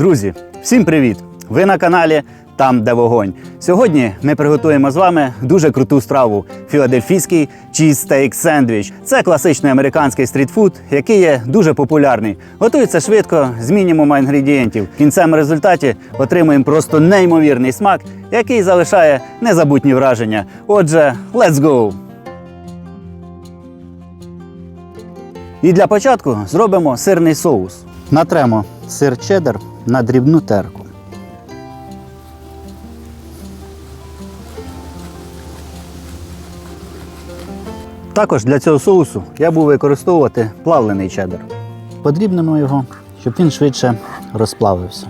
Друзі, всім привіт! Ви на каналі Там, де вогонь. Сьогодні ми приготуємо з вами дуже круту страву філадельфійський чізстейк сендвіч. Це класичний американський стрітфуд, який є дуже популярний. Готується швидко з мінімумом інгредієнтів. В кінцевому результаті отримуємо просто неймовірний смак, який залишає незабутні враження. Отже, let's go! І для початку зробимо сирний соус. Натремо сир чеддер на дрібну терку. Також для цього соусу я буду використовувати плавлений чеддер. Подрібнемо його, щоб він швидше розплавився.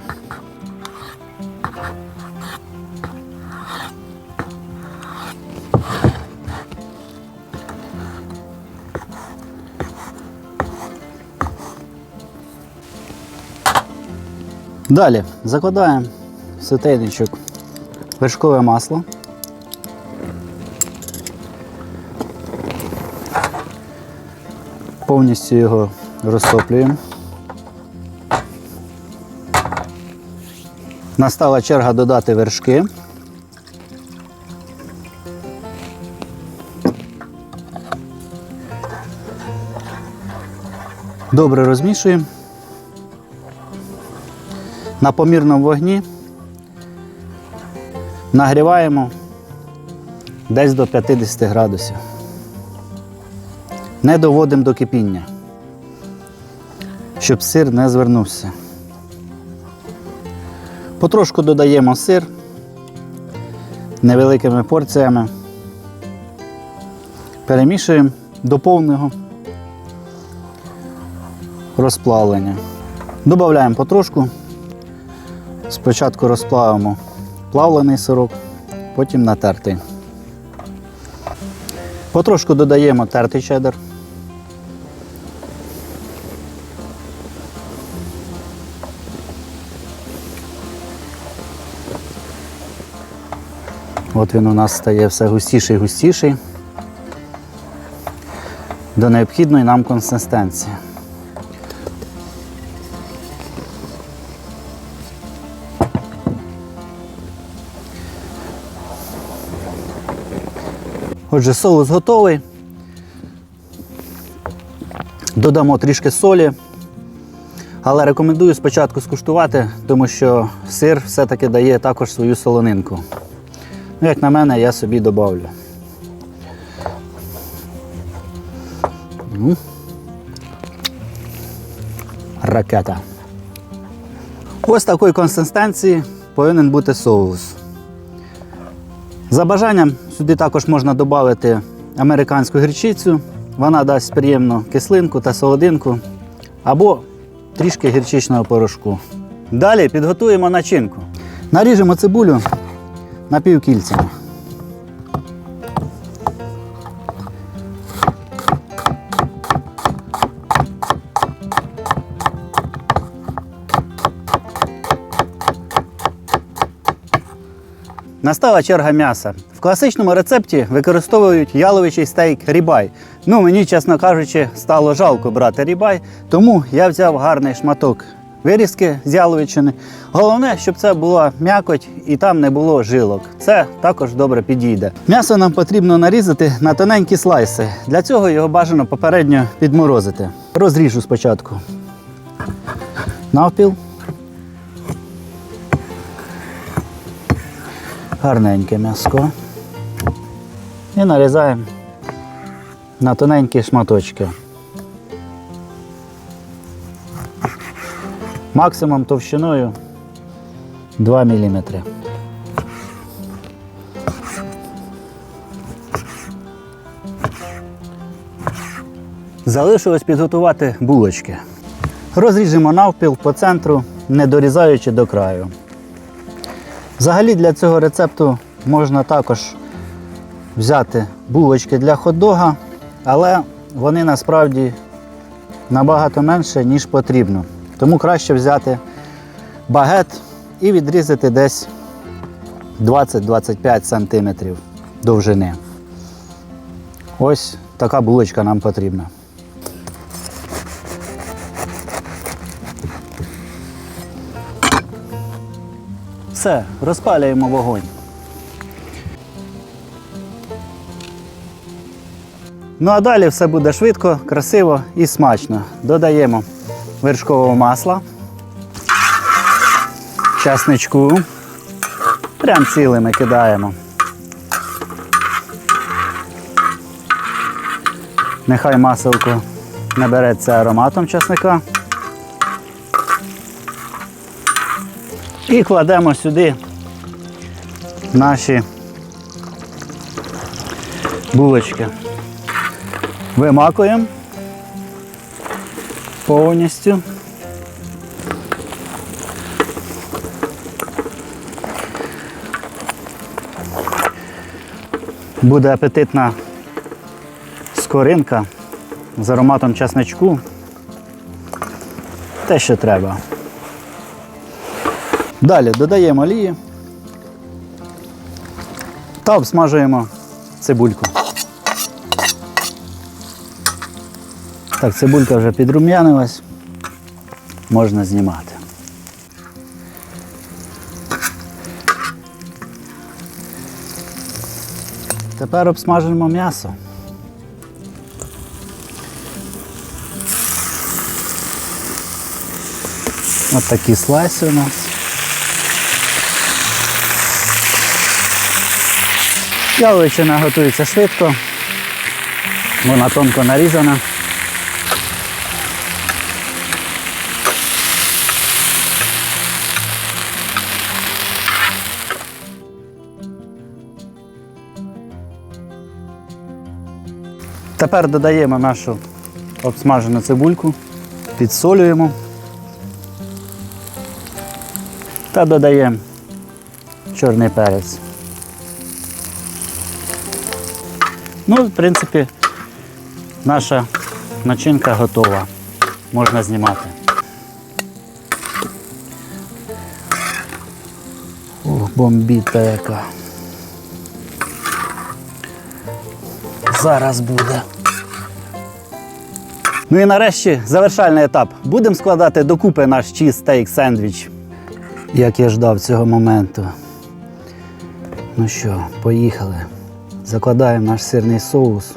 Далі закладаємо в сотейничок вершкове масло. Повністю його розтоплюємо. Настала черга додати вершки. Добре розмішуємо. На помірному вогні нагріваємо десь до 50 градусів. Не доводимо до кипіння, щоб сир не звернувся. Потрошку додаємо сир невеликими порціями, перемішуємо до повного розплавлення. Додаємо потрошку. Спочатку розплавимо плавлений сирок, потім натертий. Потрошку додаємо тертий чеддер. От він у нас стає все густіший і густіший до необхідної нам консистенції. Отже, соус готовий. Додамо трішки солі. Але рекомендую спочатку скуштувати, тому що сир все-таки дає також свою солонинку. Ну, як на мене, я собі добавлю. М. Ракета. Ось такої консистенції повинен бути соус. За бажанням сюди також можна додати американську гірчицю. Вона дасть приємну кислинку та солодинку або трішки гірчичного порошку. Далі підготуємо начинку. Наріжемо цибулю напівкільцями. Настала черга м'яса. В класичному рецепті використовують яловичий стейк рібай. Ну, мені, чесно кажучи, стало жалко брати рібай, тому я взяв гарний шматок вирізки з яловичини. Головне, щоб це була м'якоть і там не було жилок. Це також добре підійде. М'ясо нам потрібно нарізати на тоненькі слайси. Для цього його бажано попередньо підморозити. Розріжу спочатку навпіл. Гарненьке м'яско. І нарізаємо на тоненькі шматочки. Максимум товщиною 2 мм. Залишилось підготувати булочки. Розріжемо навпіл по центру, не дорізаючи до краю. Взагалі для цього рецепту можна також взяти булочки для хот-дога, але вони насправді набагато менше, ніж потрібно. Тому краще взяти багет і відрізати десь 20-25 см довжини. Ось така булочка нам потрібна. Все, розпалюємо вогонь. Ну а далі все буде швидко, красиво і смачно. Додаємо вершкового масла, часничку. Прям цілими кидаємо. Нехай маселко набереться ароматом часника. І кладемо сюди наші булочки. Вимакуємо повністю. Буде апетитна скоринка з ароматом часничку. Те, що треба. Далі додаємо олії та обсмажуємо цибульку. Так, цибулька вже підрум'янилась, можна знімати. Тепер обсмажуємо м'ясо. Ось такі слайси у нас. Яловичина готується швидко. Вона тонко нарізана. Тепер додаємо нашу обсмажену цибульку, підсолюємо та додаємо чорний перець. Ну, в принципі, наша начинка готова. Можна знімати. Ох, бомбіта яка. Зараз буде. Ну і нарешті завершальний етап. Будемо складати докупи наш чізстейк сендвіч. Як я ждав цього моменту. Ну що, поїхали. Закладаємо наш сирний соус.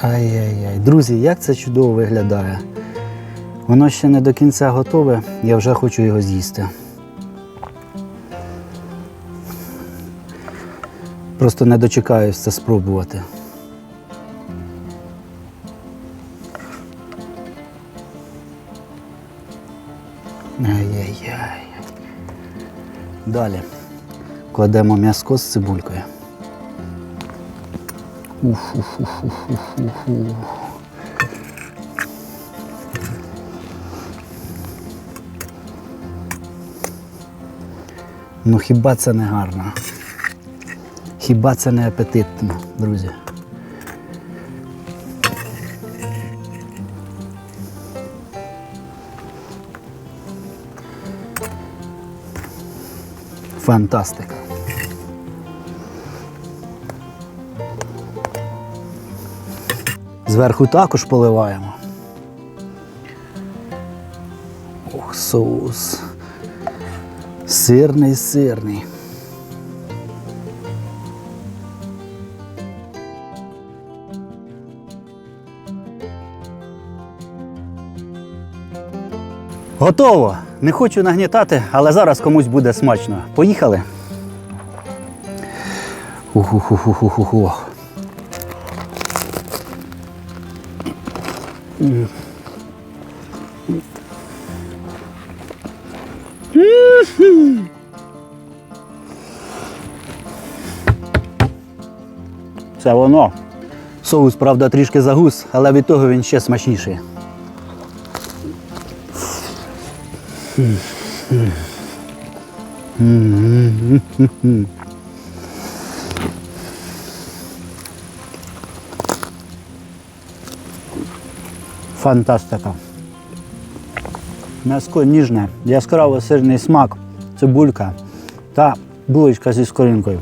Ай-яй-яй. Друзі, як це чудово виглядає. Воно ще не до кінця готове, я вже хочу його з'їсти. Просто не дочекаюсь це спробувати. Ай-яй-яй. Далі кладемо м'яско з цибулькою. уф уф уф уф уф уф Ну хіба це не гарно? Хіба це не апетитно, друзі? Фантастика. Зверху також поливаємо. Ох, соус. Сирний, сирний. Готово! Не хочу нагнітати, але зараз комусь буде смачно. Поїхали. Уху-ху-ху-ху-ху. Це воно. Соус, правда, трішки загус, але від того він ще смачніший. Фантастика. М'яско ніжне, яскраво сирний смак, цибулька та булочка зі скоринкою.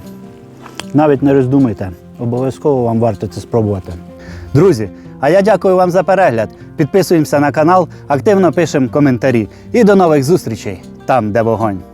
Навіть не роздумайте, обов'язково вам варто це спробувати. Друзі, а я дякую вам за перегляд. Підписуємося на канал, активно пишемо коментарі. І до нових зустрічей там, де вогонь.